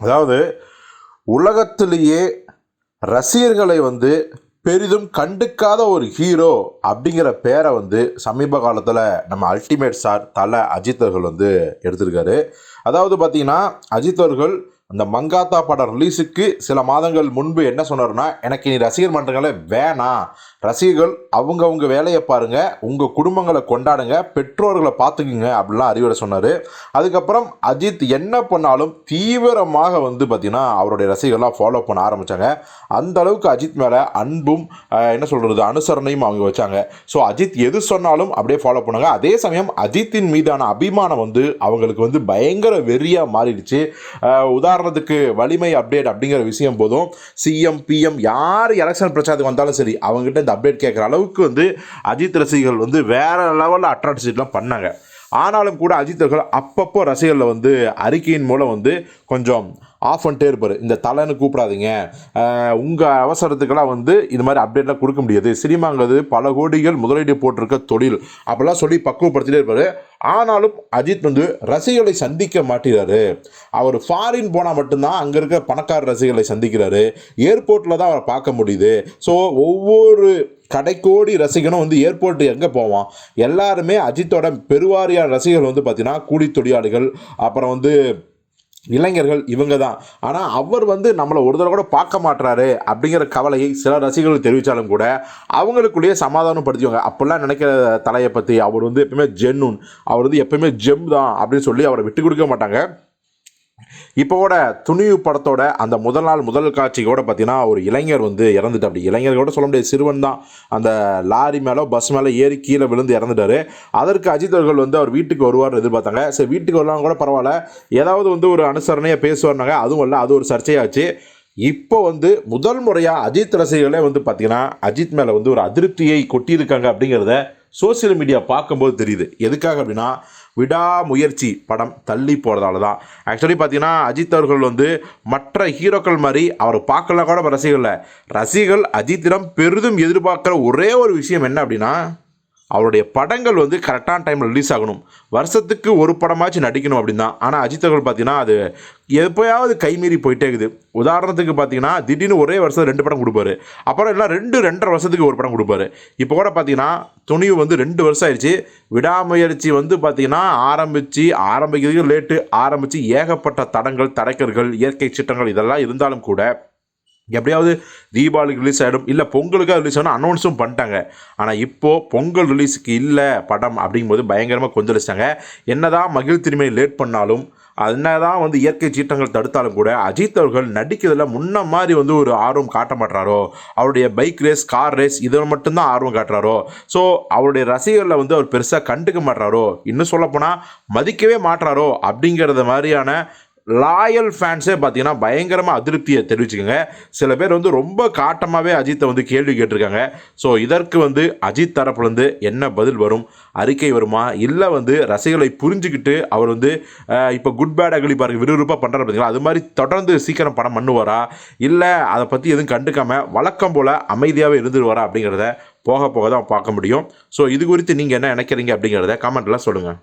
அதாவது உலகத்திலேயே ரசிகர்களை வந்து பெரிதும் கண்டுக்காத ஒரு ஹீரோ அப்படிங்கிற பேரை வந்து சமீப காலத்தில் நம்ம அல்டிமேட் சார் தலை அஜித் அவர்கள் வந்து எடுத்திருக்காரு. அதாவது பார்த்தீங்கன்னா அஜித் அவர்கள் அந்த மங்காத்தா படம் ரிலீஸுக்கு சில மாதங்கள் முன்பு என்ன சொன்னார்னா எனக்கு நீ ரசிகர் மன்றங்களை வேணாம். ரசிகர்கள் அவங்கவுங்க வேலையை பாருங்கள் உங்கள் குடும்பங்களை கொண்டாடுங்க. பெற்றோர்களை பார்த்துக்குங்க. அப்படிலாம் அறிவுரை சொன்னார். அதுக்கப்புறம் அஜித் என்ன பண்ணாலும் தீவிரமாக வந்து பார்த்திங்கன்னா அவருடைய ரசிகர்கள்லாம் ஃபாலோ பண்ண ஆரம்பித்தாங்க அந்த அளவுக்கு அஜித் மேலே அன்பும் என்ன சொல்கிறது அனுசரணையும் அவங்க வச்சாங்க. ஸோ அஜித் எது சொன்னாலும் அப்படியே ஃபாலோ பண்ணாங்க. அதே சமயம் அஜித்தின் மீதான அபிமானம் வந்து அவங்களுக்கு வந்து பயங்கர வெறியாக மாறிடுச்சு. உதாரணம் உதாரணத்துக்கு வலிமை அப்டேட் அப்படிங்கிற விஷயம் போதும். சிஎம் பிஎம் யார் எலெக்ஷன் பிரச்சாரத்துக்கு வந்தாலும் சரி அவங்ககிட்ட இந்த அப்டேட் கேட்குற அளவுக்கு வந்து அஜித் ரசிகர்கள் வந்து வேறு லெவலில் அட்ராக்டிசிட்டிலாம் பண்ணாங்க. ஆனாலும் கூட அஜித் அவர்கள் அப்பப்போ ரசிகர்களை வந்து அறிக்கையின் மூலம் வந்து கொஞ்சம் ஆஃப் பண்ணிட்டே இருப்பார். இந்த தலைன்னு கூப்பிடாதீங்க. உங்கள் அவசரத்துக்கெல்லாம் வந்து இது மாதிரி அப்டேட்லாம் கொடுக்க முடியாது. சினிமாங்கிறது பல கோடிகள் முதலீடு போட்டிருக்க தொழில். அப்படிலாம் சொல்லி பக்குவப்படுத்திட்டே இருப்பார். ஆனாலும் அஜித் வந்து ரசிகர்களை சந்திக்க மாட்டேறாரு. அவர் ஃபாரின் போனால் மட்டும்தான் அங்கே இருக்க பணக்கார ரசிகர்களை சந்திக்கிறாரு. ஏர்போர்ட்டில் தான் அவரை பார்க்க முடியுது. ஸோ ஒவ்வொரு கடைக்கோடி ரசிகனும் வந்து ஏர்போர்ட் எங்கே போவான்? எல்லாருமே அஜித்தோட பெருவாரியான ரசிகர்கள் வந்து பார்த்திங்கன்னா கூலி தொழிலாளிகள் அப்புறம் வந்து இளைஞர்கள் இவங்க தான் ஆனால் அவர் வந்து நம்மளை ஒரு தடவை கூட பார்க்க மாட்டுறாரு அப்படிங்கிற கவலையை சில ரசிகர்கள் தெரிவித்தாலும் கூட அவங்களுக்குள்ளேயே சமாதானப்படுத்திவாங்க அப்படிலாம் நினைக்கிற தலையை பற்றி அவர் வந்து எப்பவுமே ஜென்னுன் அவர் வந்து எப்பவுமே ஜெம் தான் அப்படின்னு சொல்லி அவரை விட்டு கொடுக்க மாட்டாங்க. இப்போ கூட துணிவு படத்தோட அந்த முதல் நாள் முதல் காட்சியோட பார்த்தீங்கன்னா ஒரு இளைஞர் வந்து இறந்துட்டு அப்படி இளைஞர் கூட சொல்ல முடியாது சிறுவன் தான். அந்த லாரி மேலே பஸ் மேலே ஏறி கீழே விழுந்து இறந்துட்டாரு. அதற்கு அஜித் அவர்கள் வந்து அவர் வீட்டுக்கு வருவார்னு எதிர்பார்த்தாங்க. சரி வீட்டுக்கு வரலாம் கூட பரவாயில்ல. ஏதாவது வந்து ஒரு அனுசரணையாக பேசுவார்னாங்க அதுவும் இல்லை அது ஒரு சர்ச்சையாச்சு. இப்போ வந்து முதல் முறையாக அஜித் ரசிகர்களே வந்து பார்த்தீங்கன்னா அஜித் மேலே வந்து ஒரு அதிருப்தியை கொட்டியிருக்காங்க அப்படிங்கிறத சோஷியல் மீடியா பார்க்கும்போது தெரியுது. எதுக்காக அப்படின்னா விடாமுயற்சி படம் தள்ளி போகிறதால தான். ஆக்சுவலி பார்த்தீங்கன்னா அஜித் அவர்கள் வந்து மற்ற ஹீரோக்கள் மாதிரி அவரை பார்க்கலாம் கூட ரசிகர்கள் ரசிகர்கள் அஜித்திடம் பெரிதும் எதிர்பார்க்குற ஒரே ஒரு விஷயம் என்ன அப்படின்னா அவருடைய படங்கள் வந்து கரெக்டான டைமில் ரிலீஸ் ஆகணும். வருஷத்துக்கு ஒரு படமாச்சும் நடிக்கணும் அப்படின்னா ஆனால் அஜித் அவர்கள் பார்த்தீங்கன்னா அது எப்போயாவது கைமீறி போயிட்டே இருக்குது. உதாரணத்துக்கு பார்த்தீங்கன்னா திடீர்னு ஒரே வருஷம் ரெண்டு படம் கொடுப்பாரு. அப்புறம் எல்லாம் ரெண்டு ரெண்டரை வருஷத்துக்கு ஒரு படம் கொடுப்பாரு. இப்போ கூட பார்த்தீங்கன்னா துணிவு வந்து ரெண்டு வருஷம் ஆயிடுச்சு. விடாமுயற்சி வந்து பார்த்தீங்கன்னா ஆரம்பித்து ஆரம்பிக்கிறதுக்கு லேட்டு ஆரம்பித்து ஏகப்பட்ட தடங்கள் தடைக்கர்கள் இயற்கை சீற்றங்கள் இதெல்லாம் இருந்தாலும் கூட எப்படியாவது தீபாவளிக்கு ரிலீஸ் ஆகிடும் இல்லை பொங்கலுக்காக ரிலீஸ் ஆகணும் அனௌன்ஸும் பண்ணிட்டாங்க. ஆனால் இப்போது பொங்கல் ரிலீஸுக்கு இல்லை படம் அப்படிங்கும்போது பயங்கரமாக கொந்தளிச்சிட்டாங்க. என்னதான் மகிழ் திருமையை லேட் பண்ணாலும் என்னதான் வந்து இயற்கை சீற்றங்கள் தடுத்தாலும் கூட அஜித் அவர்கள் நடிக்கிறதுல முன்ன மாதிரி வந்து ஒரு ஆர்வம் காட்ட மாட்டாரோ? அவருடைய பைக் ரேஸ் கார் ரேஸ் இதில் மட்டும்தான் ஆர்வம் காட்டுறாரோ? ஸோ அவருடைய ரசிகர்களை வந்து அவர் பெருசாக கண்டுக்க மாட்டாரோ? இன்னும் சொல்லப்போனால் மதிக்கவே மாட்டாரோ? அப்படிங்கிறத மாதிரியான லாயல் ஃபேன்ஸே பார்த்தீங்கன்னா பயங்கரமாக அதிருப்தியை தெரிவிச்சுக்கோங்க. சில பேர் வந்து ரொம்ப காட்டமாகவே அஜித்தை வந்து கேள்வி கேட்டிருக்காங்க. ஸோ இதற்கு வந்து அஜித் தரப்புலேருந்து என்ன பதில் வரும்? அறிக்கை வருமா? இல்லை வந்து ரசிகளை புரிஞ்சுக்கிட்டு அவர் வந்து இப்போ குட் பேட் அகலி பாருங்க விறுவிறுப்பாக பண்ணுறாரு பார்த்தீங்களா அது மாதிரி தொடர்ந்து சீக்கிரம் படம் பண்ணுவாரா? இல்லை அதை பற்றி எதுவும் கண்டுக்காமல் வழக்கம் போல் அமைதியாகவே இருந்துருவாரா அப்படிங்கிறத போக போக தான் பார்க்க முடியும். ஸோ இது குறித்து நீங்கள் என்ன நினைக்கிறீங்க அப்படிங்கிறத கமெண்ட்டில் சொல்லுங்கள்